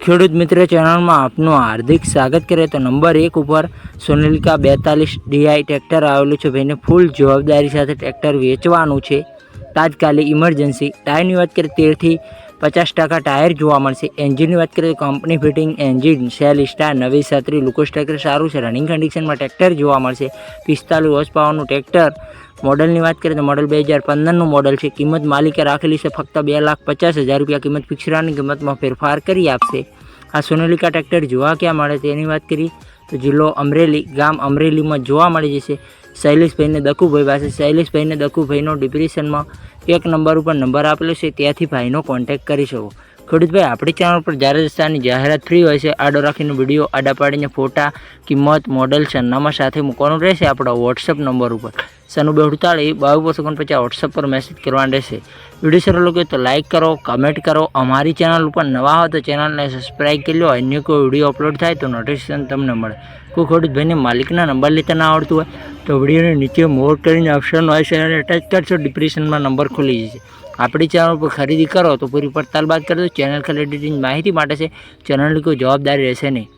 ખેડૂત મિત્ર ચેનલમાં આપનું હાર્દિક સ્વાગત કરે તો નંબર એક ઉપર સોનાલિકા બેતાલીસ ડીઆઈ ટ્રેક્ટર આવેલું છે. ભાઈને ફૂલ જવાબદારી સાથે ટ્રેક્ટર વેચવાનું છે. તાત્કાલિક ઇમરજન્સી. ટાયરની વાત કરીએ, તેરથી પચાસ ટકા ટાયર જોવા મળશે. એન્જિનની વાત કરીએ, તો company fitting engine, cell star, નવી સત્રી લુકોસ ટ્રેક્ટર સારું છે. રનિંગ કન્ડિશનમાં ટ્રેક્ટર જોવા મળશે. પિસ્તાલીસ હોર્સ પાવરનું ટ્રેક્ટર મોડલની વાત કરીએ તો મોડલ બે હજાર પંદરનું મોડલ છે. કિંમત માલિકે રાખેલી છે ફક્ત બે લાખ પચાસ હજાર રૂપિયા. કિંમત ફિક્સરાની કિંમતમાં ફેરફાર કરી આપશે. આ સોનેલિકા ટ્રેક્ટર જોવા ક્યાં મળે તેની વાત કરીએ તો જિલ્લો અમરેલી, ગામ અમરેલીમાં જોવા મળી જશે. શૈલેષભાઈને દકુભાઈ પાસે. શૈલેષભાઈને દકુભાઈનો ડિપ્રેશનમાં એક નંબર ઉપર નંબર આપેલો છે. ત્યાંથી ભાઈનો કોન્ટેક્ટ કરી શકો. ખેડૂતભાઈ, આપણી ચેનલ પર જ્યારે રસ્તાની જાહેરાત ફ્રી હોય છે, આડો રાખીને વીડિયો આડા પાડીને ફોટા, કિંમત મોડલ સરનામા સાથે મૂકવાનું રહેશે આપણા વોટ્સઅપ નંબર ઉપર. સનુ બે અડતાળીસ બાવીસ પછી વોટ્સઅપ પર મેસેજ કરવાનો રહેશે. વીડિયો સારો લાગ્યો તો લાઇક કરો કમેન્ટ કરો. અમારી ચેનલ ઉપર નવા હોય તો ચેનલને સબસ્ક્રાઈબ કરી લો. અન્ય કોઈ વીડિયો અપલોડ થાય તો નોટિફિકેશન તમને મળે. કોઈ ખેડૂત ભાઈને માલિકના નંબર લેતા ના આવડતું હોય, તો વિડીયોને નીચે મોર કરીને ઓપ્શન હોય છે અને ટચ કરશો ડિપ્રેશનમાં નંબર ખુલી જશે. આપણી ચેનલ પર ખરીદી કરો તો પૂરી પડતાલ બાદ કરજો. ચેનલ ખાલી એડિટિંગ માહિતી માટે છે. ચેનલની કોઈ જવાબદારી રહેશે નહીં.